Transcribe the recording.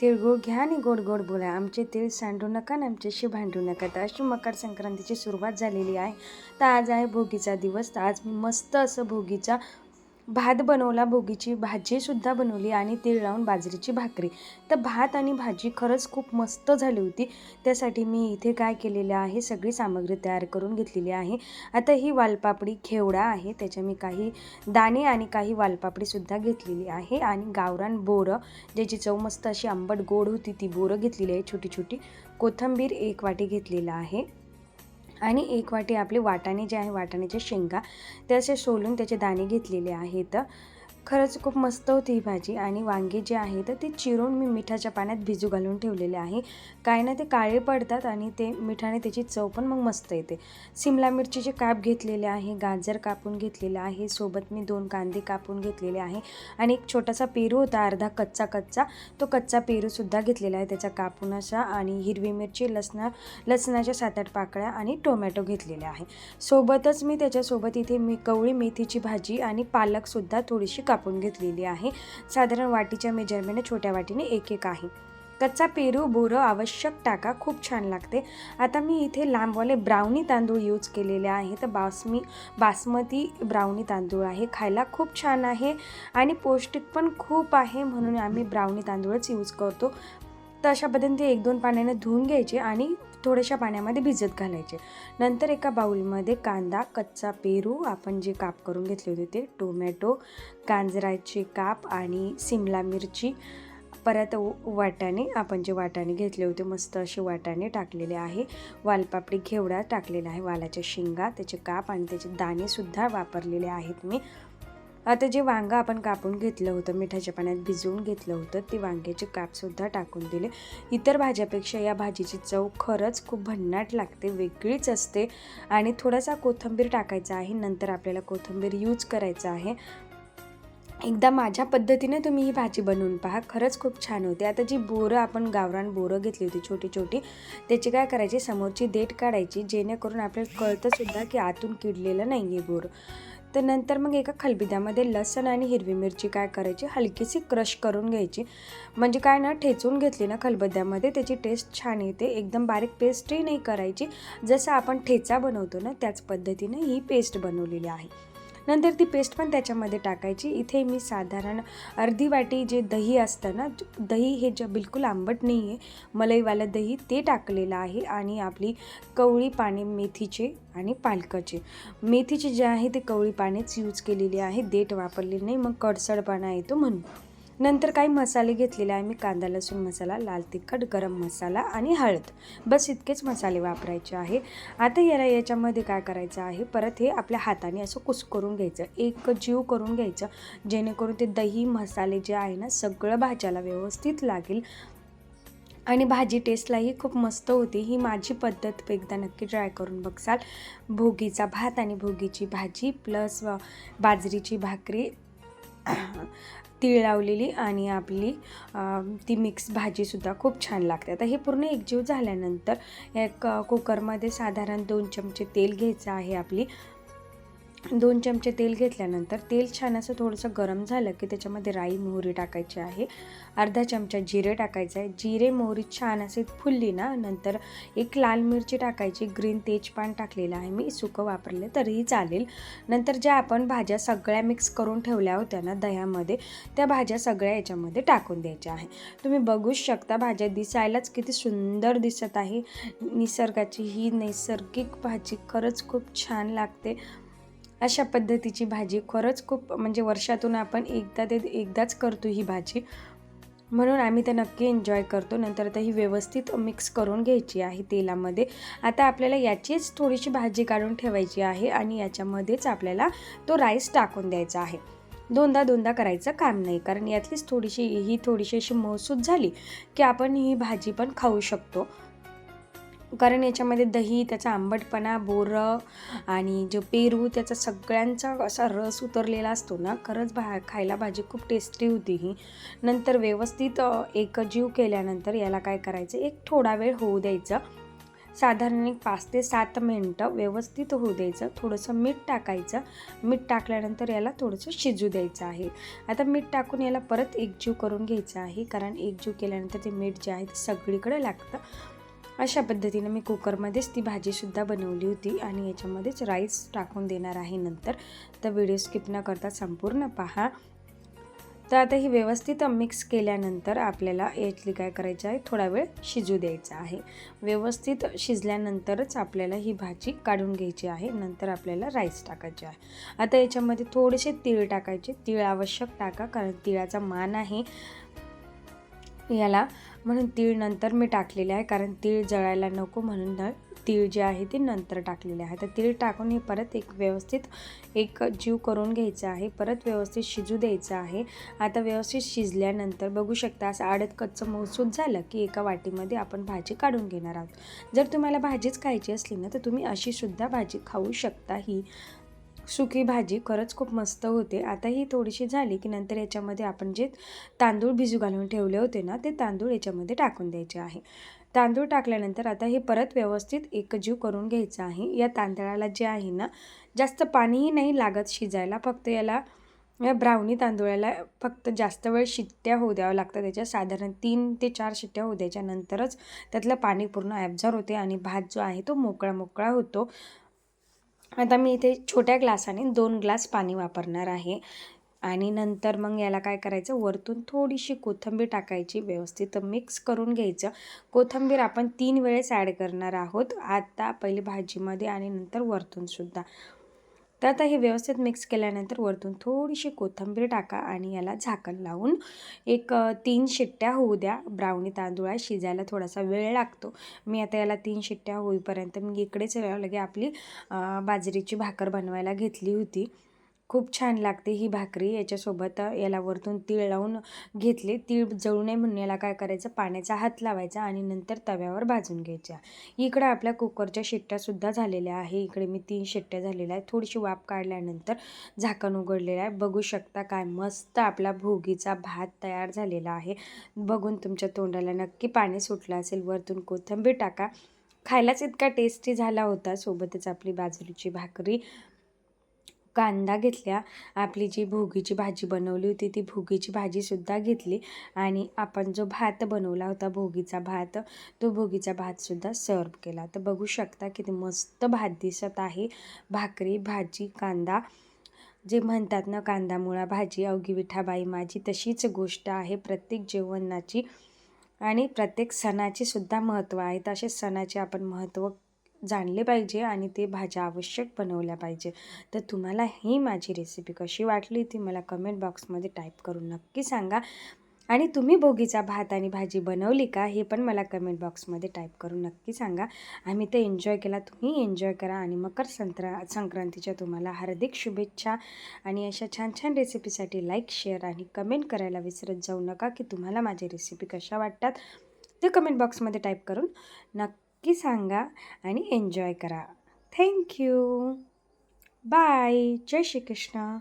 तिळगुळ घ्या आणि गोड गोड बोला. आमचे तिळ सांडू नका आणि आमच्याशी भांडू नका. तर अशी मकर संक्रांतीची सुरुवात झालेली आहे. तर आज आहे भोगीचा दिवस. तर आज मी मस्त असं भोगीचा भात बनवला भोगीची भाजीसुद्धा बनवली आणि तीळ लावून बाजरीची भाकरी. तर भात आणि भाजी खरंच खूप मस्त झाली होती. त्यासाठी मी इथे काय केलेलं आहे सगळी सामग्री तयार करून घेतलेली आहे. आता ही वालपापडी खेवडा आहे त्याच्या मी काही दाणे आणि काही वालपापडीसुद्धा घेतलेली आहे आणि गावरान बोरं ज्याची चव मस्त अशी आंबट गोड होती ती बोरं घेतलेली आहे छोटी छोटी कोथंबीर एक वाटी घेतलेला आहे. आणि एक वाटी आपले वाटाणे जे आहे वाटाण्याचे शेंगा ते असे सोलून त्याचे दाणे घेतलेले आहेत. खरंच खूप मस्त होती ही भाजी. आणि वांगे जे तर ती चिरून मी मिठाच्या पाण्यात भिजू घालून ठेवलेले आहे. काय ना ते काळे पडतात आणि ते मिठाने त्याची चव पण मग मस्त येते. सिमला मिरचीचे काप घेतलेले आहे गाजर कापून घेतलेलं आहे सोबत मी दोन कांदे कापून घेतलेले आहे. आणि एक छोटासा पेरू होता अर्धा कच्चा कच्चा. तो कच्चा पेरूसुद्धा घेतलेला आहे त्याचा कापून असा आणि हिरवी मिरची लसणा लसणाच्या सात आठ पाकळ्या आणि टोमॅटो घेतलेले आहे. सोबतच मी त्याच्यासोबत इथे मी कवळी मेथीची भाजी आणि पालकसुद्धा थोडीशी कापून घेतलेली आहे. साधारण वाटीच्या मेजरमेंट छोट्या वाटीने एक एक आहे. कच्चा पेरू बोरं आवश्यक टाका खूप छान लागते. आता मी इथे लांबवाले ब्राउनी तांदूळ यूज केलेले आहे. तर बासमी बासमती ब्राउनी तांदूळ आहे. खायला खूप छान आहे आणि पौष्टिक पण खूप आहे म्हणून आम्ही ब्राउनी तांदूळच यूज करतो. तर अशा पद्धतीने एक दोन पाण्याने धुवून घ्यायचे आणि थोड्याशा पाण्यामध्ये भिजत घालायचे. नंतर एका बाऊलमध्ये कांदा कच्चा पेरू आपण जे काप करून घेतले होते ते टोमॅटो गांजराचे काप आणि सिमला मिरची परत वाटाणे आपण जे वाटाणे घेतले होते मस्त असे वाटाणे टाकलेले आहे. वालपापडी घेवडा टाकलेला आहे वालाच्या शेंगा त्याचे काप आणि त्याचे दाणेसुद्धा वापरलेले आहेत मी. आता जे वांगं आपण कापून घेतलं होतं मिठाच्या पाण्यात भिजवून घेतलं होतं ते वांग्याचे कापसुद्धा टाकून दिले. इतर भाज्यापेक्षा या भाजीची चव खरंच खूप भन्नाट लागते वेगळीच असते आणि थोडासा कोथिंबीर टाकायचा आहे. नंतर आपल्याला कोथिंबीर यूज करायचं आहे. एकदा माझ्या पद्धतीने तुम्ही ही भाजी बनवून पहा. खरंच खूप छान होते. आता जी बोरं आपण गावरान बोरं घेतली होती छोटी छोटी त्याची काय करायची? समोरची देठ काढायची जेणेकरून आपल्याला कळतंसुद्धा की आतून किडलेलं नाही आहे बोरं. तर नंतर मग एका खलबिद्यामध्ये लसण आणि हिरवी मिरची काय करायची? हलकीशी क्रश करून घ्यायची. म्हणजे काय ना ठेचून घेतली ना खलबद्यामध्ये त्याची टेस्ट छान येते. एकदम बारीक पेस्टही नाही करायची. जसं आपण ठेचा बनवतो ना त्याच पद्धतीने ही पेस्ट बनवलेली आहे. नंतर ती पेस्ट पण त्याच्यामध्ये टाकायची. इथे मी साधारण अर्धी वाटी जे दही असतं ना दही हे जे बिलकुल आंबट नाही आहे मलईवालं दही ते टाकलेलं आहे आणि आपली कवळी पाने मेथीचे आणि पालकाचे. मेथीचे जे आहे ते कवळी पानेच यूज केलेली आहे. देठ वापरलेली नाही मग कडसडपणा येतो म्हणून. नंतर काही मसाले घेतलेले आहे. मी कांदा लसूण मसाला लाल तिखट गरम मसाला आणि हळद. बस इतकेच मसाले वापरायचे आहे. आता याला याच्यामध्ये काय करायचं आहे? परत हे आपल्या हाताने असं कुस करून घ्यायचं. एक जीव करून घ्यायचं. जेणेकरून ते दही मसाले जे आहे ना सगळं भाज्याला व्यवस्थित लागेल. आणि भाजी टेस्टलाही खूप मस्त होती. ही माझी पद्धत. एकदा नक्की ट्राय करून बघसाल भोगीचा भात आणि भोगीची भाजी प्लस बाजरीची भाकरी तीळ लावलेली आणि आपली ती मिक्स भाजीसुद्धा खूप छान लागते. आता हे पूर्ण एकजीव झाल्यानंतर एक कुकरमध्ये साधारण दोन चमचे तेल घ्यायचं आहे आपली. दोन चमचे तेल घेतल्यानंतर तेल छान असं थोडंसं गरम झालं की त्याच्यामध्ये राई मोहरी टाकायची आहे. अर्धा चमचा जिरे टाकायचं आहे. जिरे मोहरी छान असे फुलली ना नंतर एक लाल मिरची टाकायची ग्रीन तेजपान टाकलेलं आहे मी सुकं वापरले तरीही चालेल. नंतर ज्या आपण भाज्या सगळ्या मिक्स करून ठेवल्या होत्या ना दह्यामध्ये त्या भाज्या सगळ्या याच्यामध्ये टाकून द्यायच्या आहे. तुम्ही बघूच शकता भाज्या दिसायलाच किती सुंदर दिसत आहे. निसर्गाची ही नैसर्गिक भाजी खरंच खूप छान लागते. अशा पद्धतीची भाजी खरंच खूप म्हणजे वर्षातून आपण एकदा ते एकदाच करतो ही भाजी. म्हणून आम्ही ते नक्की एन्जॉय करतो. नंतर तर ही व्यवस्थित मिक्स करून घ्यायची आहे तेलामध्ये. आता आपल्याला याचीच थोडीशी भाजी काढून ठेवायची आहे आणि याच्यामध्येच आपल्याला तो राईस टाकून द्यायचा आहे. दोनदा दोनदा करायचं काम नाही. कारण यातलीच थोडीशी ही थोडीशी अशी महसूस झाली की आपण ही भाजी पण खाऊ शकतो. कारण याच्यामध्ये दही त्याचा आंबटपणा बोरं आणि जो पेरू त्याचा सगळ्यांचा असा रस उतरलेला असतो ना खरंच भा खायला भाजी खूप टेस्टी होती ही. नंतर व्यवस्थित एकजीव केल्यानंतर याला काय करायचं एक थोडा वेळ होऊ द्यायचं. साधारण एक पाच ते सात मिनटं व्यवस्थित होऊ द्यायचं. थोडंसं मीठ टाकायचं. मीठ टाकल्यानंतर याला थोडंसं शिजू द्यायचं आहे. आता मीठ टाकून याला परत एकजीव करून घ्यायचं आहे कारण एकजीव केल्यानंतर ते मीठ जे आहे ते सगळीकडे लागतं. अशा पद्धतीनं मी कुकरमध्येच ती भाजीसुद्धा बनवली होती आणि याच्यामध्येच राईस टाकून देणार आहे नंतर. तर व्हिडिओ स्किप न करता संपूर्ण पहा. तर आता ही व्यवस्थित मिक्स केल्यानंतर आपल्याला यातली काय करायचं आहे? थोडा वेळ शिजू द्यायचा आहे. व्यवस्थित शिजल्यानंतरच आपल्याला ही भाजी काढून घ्यायची आहे. नंतर आपल्याला राईस टाकायचे आहे. आता याच्यामध्ये थोडेसे तीळ टाकायचे. तीळ आवश्यक टाका कारण तिळाचा मान आहे. याला म्हणून तीळ नंतर मी टाकलेले आहे कारण तीळ जळायला नको म्हणून न तीळ जे आहे ते नंतर टाकलेले आहे. तर तीळ टाकून हे परत एक व्यवस्थित एक जीव करून घ्यायचा आहे परत व्यवस्थित शिजू द्यायचं आहे. आता व्यवस्थित शिजल्यानंतर बघू शकता असं आडत कच्चं मौसूद झालं की एका वाटीमध्ये आपण भाजी काढून घेणार आहोत. जर तुम्हाला भाजीच खायची असली ना तर तुम्ही अशीसुद्धा भाजी खाऊ शकता ही. सुकी भाजी खरंच खूप मस्त होते. आता ही थोडीशी झाली की नंतर याच्यामध्ये आपण जे तांदूळ भिजू घालून ठेवले होते ना ते तांदूळ याच्यामध्ये टाकून द्यायचे आहे. तांदूळ टाकल्यानंतर आता हे परत व्यवस्थित एकजीव करून घ्यायचं आहे. या तांदळाला जे आहे ना जास्त पाणीही नाही लागत शिजायला फक्त याला या ब्राउनी तांदूळाला फक्त जास्त वेळ शिट्ट्या होऊ द्यावं लागतं त्याच्या साधारण तीन ते चार शिट्ट्या होऊ द्यायच्यानंतरच त्यातलं पाणी पूर्ण ॲब्झॉर्व होते आणि भात जो आहे तो मोकळा मोकळा होतो. आता मी इथे छोट्या ग्लासाने दोन ग्लास पाणी वापरणार आहे. आणि नंतर मग याला काय करायचं? वरतून थोडीशी कोथिंबीर टाकायची व्यवस्थित मिक्स करून घ्यायचं. कोथिंबीर आपण तीन वेळेस ॲड करणार आहोत. आता पहिले भाजीमध्ये आणि नंतर वरतूनसुद्धा तर आता हे व्यवस्थित मिक्स केल्यानंतर वरतून थोडीशी कोथिंबीर टाका आणि याला झाकण लावून एक तीन शिट्ट्या होऊ द्या. ब्राउनी तांदूळा शिजायला थोडासा वेळ लागतो. मी आता याला तीन शिट्ट्या होईपर्यंत मी इकडेच लगे आपली बाजरीची भाकर बनवायला घेतली होती. खूप छान लागते ही भाकरी. याच्यासोबत याला वरतून तीळ लावून घेतले. तीळ जळू नये म्हणून याला काय करायचं? पाण्याचा हात लावायचा आणि नंतर तव्यावर भाजून घ्यायच्या. इकडं आपल्या कुकरच्या शिट्ट्यासुद्धा झालेल्या आहे. इकडे मी तीन शिट्ट्या झालेल्या आहेत. थोडीशी वाफ काढल्यानंतर झाकण उघडलेलं आहे. बघू शकता काय मस्त आपला भोगीचा भात तयार झालेला आहे. बघून तुमच्या तोंडाला नक्की पाणी सुटलं असेल. वरतून कोथिंबीर टाका. खायलाच इतका टेस्टी झाला होता. सोबतच आपली बाजरीची भाकरी कांदा घेतल्या. आपली जी भोगीची भाजी बनवली होती ती भोगीची भाजीसुद्धा घेतली. आणि आपण जो भात बनवला होता भोगीचा भात तो भोगीचा भातसुद्धा सर्व केला. तर बघू शकता किती मस्त भात दिसत आहे. भाकरी भाजी कांदा. जे म्हणतात ना कांदा मुळा भाजी अवघी विठाबाई माझी तशीच गोष्ट आहे. प्रत्येक जेवणाची आणि प्रत्येक सणाची सुद्धा महत्त्व आहे तसे सणाचे आपण महत्त्व जाणले पाहिजे आणि ते भाज्या आवश्यक बनवल्या पाहिजे. तर तुम्हाला ही माझी रेसिपी कशी वाटली ती मला कमेंट बॉक्समध्ये टाईप करून नक्की सांगा. आणि तुम्ही भोगीचा भात आणि भाजी बनवली का हे पण मला कमेंट बॉक्समध्ये टाईप करून नक्की सांगा. आम्ही ते एन्जॉय केला तुम्ही एन्जॉय करा आणि मकर संत्रा संक्रांतीच्या तुम्हाला हार्दिक शुभेच्छा. आणि अशा छान छान रेसिपीसाठी लाईक शेअर आणि कमेंट करायला विसरत जाऊ नका की तुम्हाला माझी रेसिपी कशा वाटतात ते कमेंट बॉक्समध्ये टाईप करून नक्की नक्की सांगा आणि एन्जॉय करा. थँक्यू बाय जय श्रीकृष्ण.